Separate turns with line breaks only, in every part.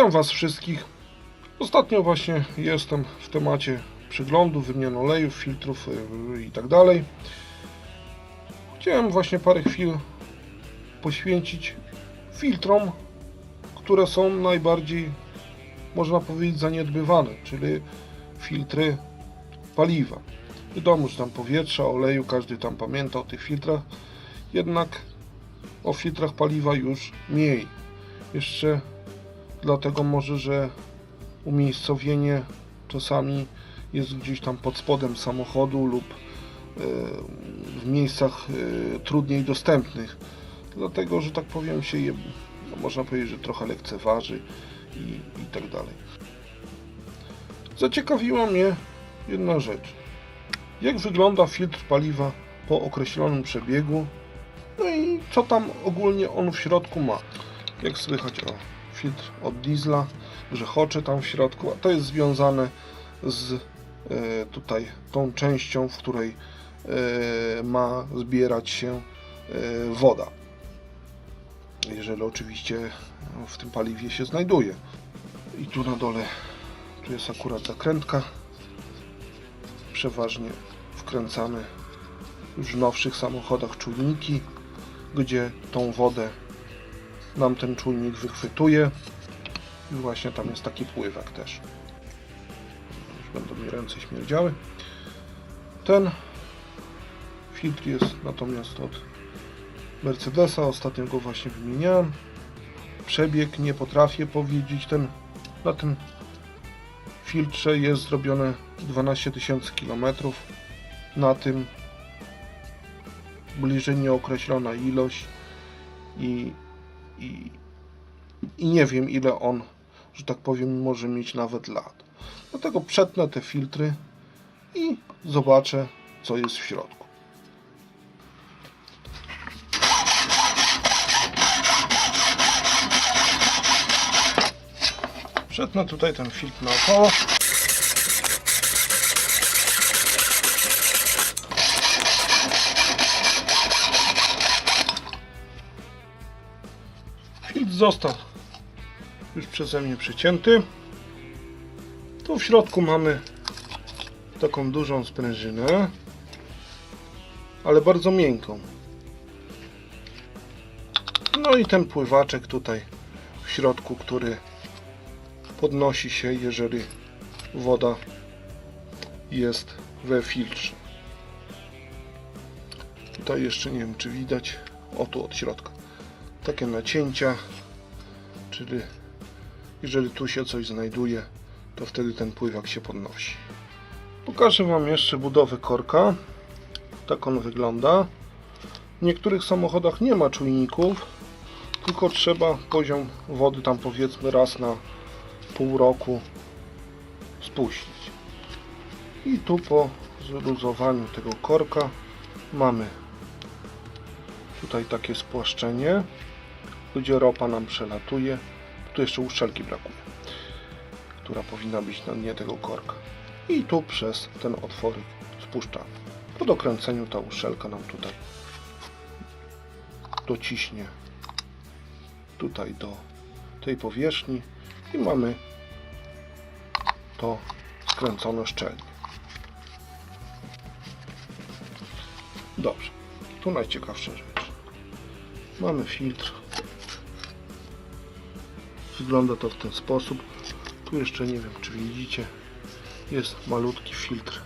Witam Was wszystkich. Ostatnio właśnie jestem w temacie przeglądu, wymian olejów, filtrów yy, i tak dalej. Chciałem właśnie parę chwil poświęcić filtrom, które są najbardziej, można powiedzieć, zaniedbywane, czyli filtry paliwa. Wiadomo, że tam powietrza, oleju, każdy tam pamięta o tych filtrach, jednak o filtrach paliwa już mniej. Jeszcze dlatego może, że umiejscowienie czasami jest gdzieś tam pod spodem samochodu lub e, w miejscach e, trudniej dostępnych. Dlatego, że tak powiem się je, no można powiedzieć, że trochę lekceważy i, i tak dalej. Zaciekawiła mnie jedna rzecz. Jak wygląda filtr paliwa po określonym przebiegu? No i co tam ogólnie on w środku ma? Jak słychać o filtr od diesla, grzechocze tam w środku, a to jest związane z e, tutaj tą częścią, w której e, ma zbierać się e, woda. Jeżeli oczywiście w tym paliwie się znajduje. I tu na dole tu jest akurat zakrętka. Przeważnie wkręcamy już w nowszych samochodach czujniki, gdzie tą wodę nam ten czujnik wychwytuje i właśnie tam jest taki pływak też. Już będą mi ręce śmierdziały. Ten filtr jest natomiast od Mercedesa, ostatnio go właśnie wymieniałem. Przebieg nie potrafię powiedzieć, ten, na tym filtrze jest zrobione 12 tysięcy kilometrów. Na tym bliżej nieokreślona ilość i, i, i nie wiem ile on, że tak powiem, może mieć nawet lat. Dlatego przetnę te filtry i zobaczę co jest w środku. Przetnę tutaj ten filtr naokoło. Został już przeze mnie przecięty. Tu w środku mamy taką dużą sprężynę, ale bardzo miękką. No i ten pływaczek tutaj w środku, który podnosi się, jeżeli woda jest we filtrze. Tutaj jeszcze nie wiem, czy widać. O tu od środka. Takie nacięcia, czyli jeżeli tu się coś znajduje, to wtedy ten pływak się podnosi. Pokażę Wam jeszcze budowę korka. Tak on wygląda. W niektórych samochodach nie ma czujników, tylko trzeba poziom wody tam powiedzmy raz na pół roku spuścić. I tu po zluzowaniu tego korka mamy tutaj takie spłaszczenie, gdzie ropa nam przelatuje. Tu jeszcze uszczelki brakuje, która powinna być na dnie tego korka. I tu przez ten otworek spuszczamy. Po dokręceniu ta uszczelka nam tutaj dociśnie tutaj do tej powierzchni i mamy to skręcone szczelnie. Dobrze, tu najciekawsza rzecz. Mamy filtr. Wygląda to w ten sposób. Tu jeszcze nie wiem, czy widzicie, jest malutki filtr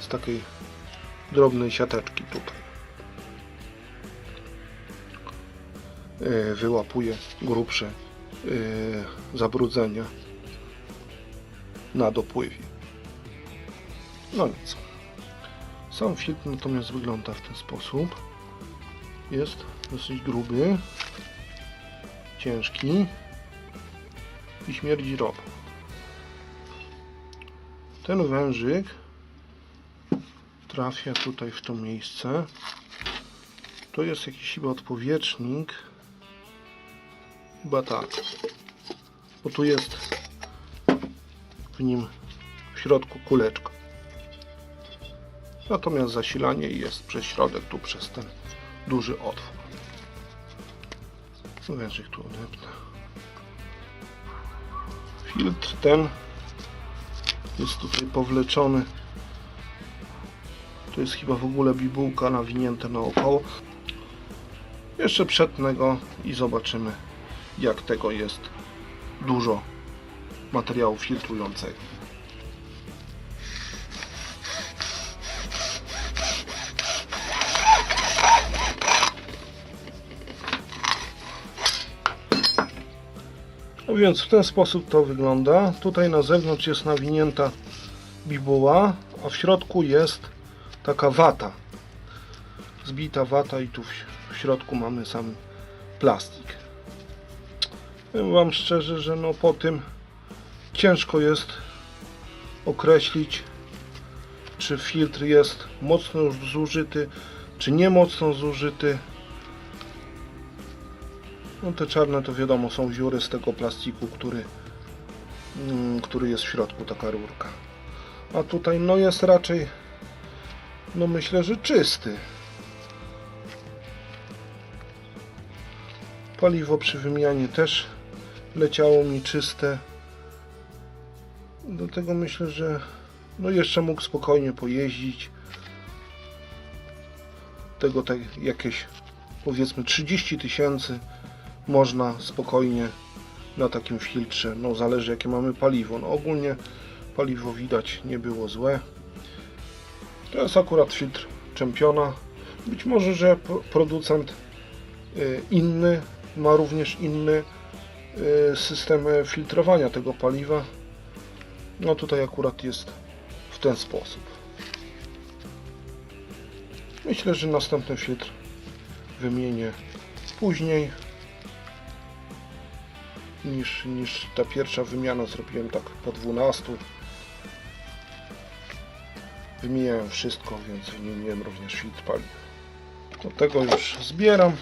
z takiej drobnej siateczki tutaj. E, Wyłapuje grubsze e, zabrudzenia na dopływie. No nic. Sam filtr natomiast wygląda w ten sposób. Jest dosyć gruby, ciężki i śmierdzi ropą. Ten wężyk trafia tutaj w to miejsce. To jest jakiś chyba odpowietrznik. Chyba tak. Bo tu jest w nim w środku kuleczka. Natomiast zasilanie jest przez środek, tu przez ten duży otwór. Wężyk tu odepnę. Filtr ten jest tutaj powleczony. To jest chyba w ogóle bibułka nawinięta naokoło. Jeszcze przetnę go i zobaczymy jak tego jest dużo materiału filtrującego. No więc w ten sposób to wygląda. Tutaj na zewnątrz jest nawinięta bibuła, a w środku jest taka wata. Zbita wata i tu w, środku mamy sam plastik. Powiem Wam szczerze, że no po tym ciężko jest określić, czy filtr jest mocno już zużyty, czy nie mocno zużyty. No te czarne to wiadomo są dziury z tego plastiku, który, mm, który jest w środku, taka rurka. A tutaj no jest raczej, no myślę, że czysty. Paliwo przy wymianie też leciało mi czyste. Do tego myślę, że no jeszcze mógł spokojnie pojeździć. Tego tak jakieś powiedzmy 30 tysięcy można spokojnie na takim filtrze. No zależy jakie mamy paliwo. No ogólnie paliwo widać nie było złe. To jest akurat filtr Czempiona. Być może, że pro- producent y, inny ma również inny y, system y, filtrowania tego paliwa. No tutaj akurat jest w ten sposób. Myślę, że następny filtr wymienię później niż, niż ta pierwsza wymiana zrobiłem tak po 12 wymieniałem wszystko, więc wymieniłem również filtr paliw do tego już zbieram.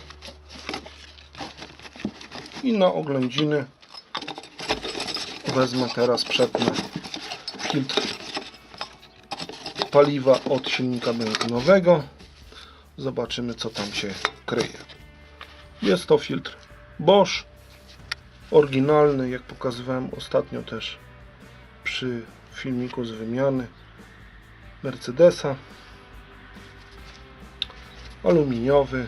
I na oględziny wezmę teraz przetnę filtr paliwa od silnika benzynowego. Zobaczymy co tam się kryje. Jest to filtr Bosch oryginalny, jak pokazywałem ostatnio też przy filmiku z wymiany Mercedesa. Aluminiowy.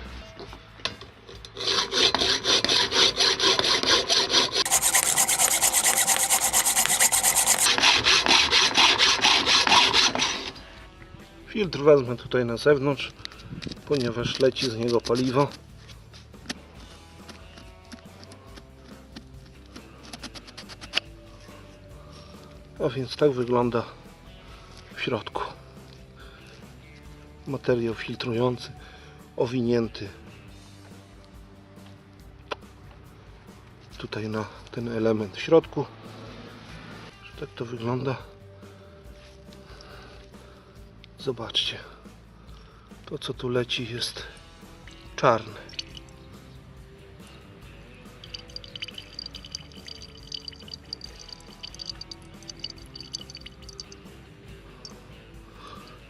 Filtr wezmę tutaj na zewnątrz ponieważ leci z niego paliwo A więc tak wygląda w środku. Materiał filtrujący, owinięty tutaj na ten element w środku. Tak to wygląda. Zobaczcie. To co tu leci jest czarne.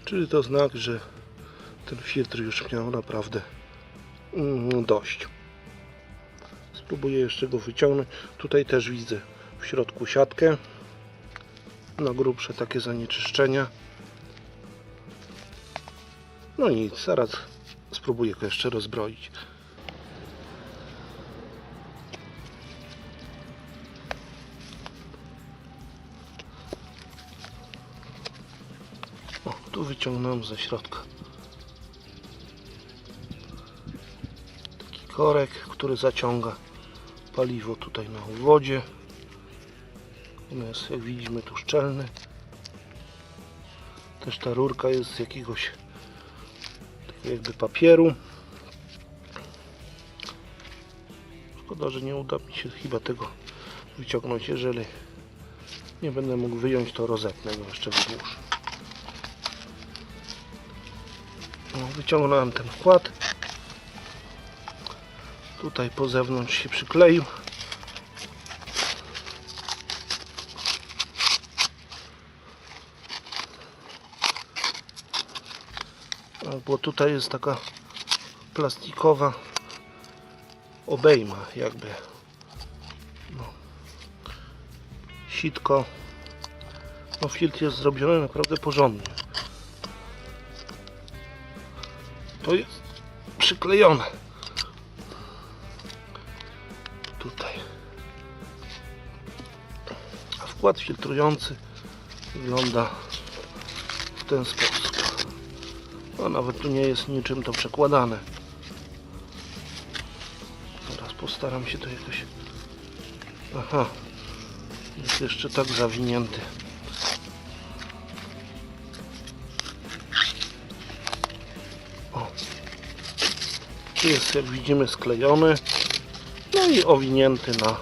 Czyli to znak, że ten filtr już miał naprawdę mm, dość. Spróbuję jeszcze go wyciągnąć. Tutaj też widzę w środku siatkę. Na grubsze takie zanieczyszczenia. No nic, zaraz spróbuję go jeszcze rozbroić. Wyciągnąłem ze środka. Taki korek, który zaciąga paliwo tutaj na wodzie. On jest, jak widzimy, tu szczelny. Też ta rurka jest z jakiegoś takiego jakby papieru. Szkoda, że nie uda mi się chyba tego wyciągnąć. Jeżeli nie będę mógł wyjąć, to rozetnę go jeszcze wzdłuż. Wyciągnąłem ten wkład. Tutaj po zewnątrz się przykleił. No, Bo tutaj jest taka plastikowa obejma jakby no, sitko. No filtr jest zrobiony naprawdę porządnie. To jest przyklejone. Tutaj. A wkład filtrujący wygląda w ten sposób. No nawet tu nie jest niczym to przekładane. Teraz postaram się to jakoś... Aha. Jest jeszcze tak zawinięty. Jest jak widzimy sklejony. No i owinięty na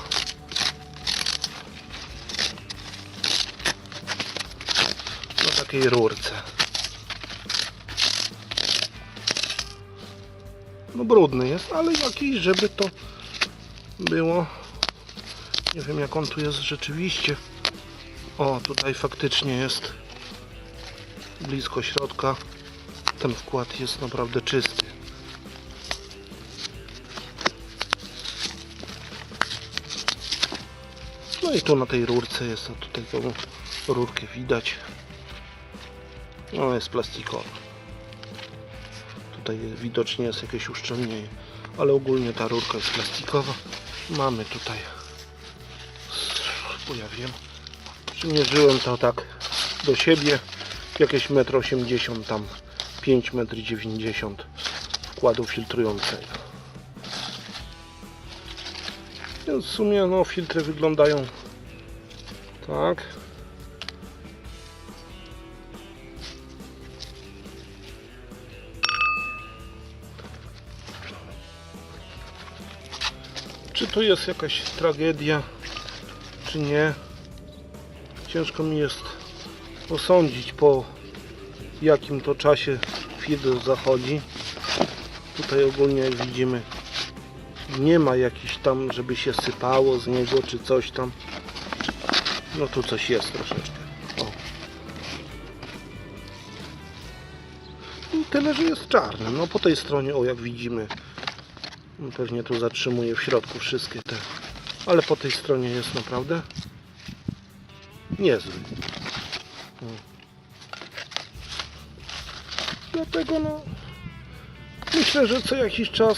na takiej rurce. No brudny jest, ale jakiś, żeby to było. Nie wiem jak on tu jest rzeczywiście. O, tutaj faktycznie jest blisko środka. Ten wkład jest naprawdę czysty. No i tu na tej rurce jest, a tutaj tą rurkę widać. No jest plastikowa. Tutaj widocznie jest jakieś uszczelnienie, ale ogólnie ta rurka jest plastikowa. Mamy tutaj, bo ja wiem, przymierzyłem to tak do siebie, jakieś 1,80 m tam 5,90 m wkładu filtrującego. Więc w sumie no filtry wyglądają tak. Czy to jest jakaś tragedia, czy nie? Ciężko mi jest osądzić po jakim to czasie filtr zachodzi. Tutaj ogólnie jak widzimy nie ma jakiś tam, żeby się sypało z niego, czy coś tam. No tu coś jest troszeczkę. O. I tyle, że jest czarny. No po tej stronie, o jak widzimy, no, pewnie tu zatrzymuje w środku wszystkie te. Ale po tej stronie jest naprawdę niezły. O. Dlatego no myślę, że co jakiś czas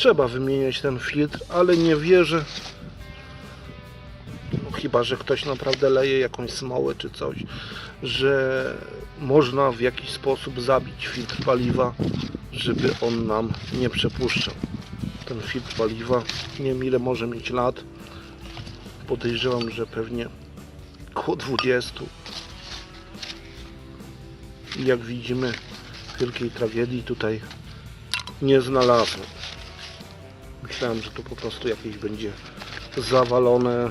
trzeba wymieniać ten filtr, ale nie wierzę. No, chyba, że ktoś naprawdę leje jakąś smołę czy coś, że można w jakiś sposób zabić filtr paliwa, żeby on nam nie przepuszczał. Ten filtr paliwa, nie wiem ile może mieć lat. Podejrzewam, że pewnie około 20. I jak widzimy, wielkiej tragedii tutaj nie znalazłem. Myślałem, że to po prostu jakieś będzie zawalone,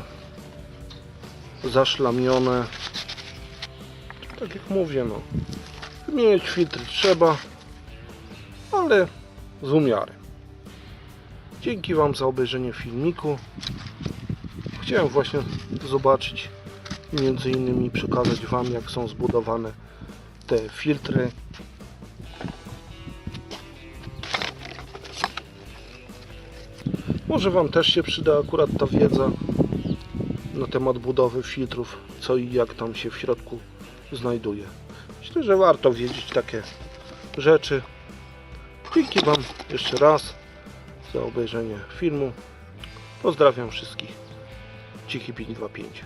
zaszlamione. Tak jak mówię, no. Wymieniać filtry trzeba, ale z umiarem. Dzięki Wam za obejrzenie filmiku. Chciałem właśnie zobaczyć, między innymi przekazać Wam, jak są zbudowane te filtry. Może Wam też się przyda akurat ta wiedza na temat budowy filtrów, co i jak tam się w środku znajduje. Myślę, że warto wiedzieć takie rzeczy. Dzięki Wam jeszcze raz za obejrzenie filmu. Pozdrawiam wszystkich. Cichy 525.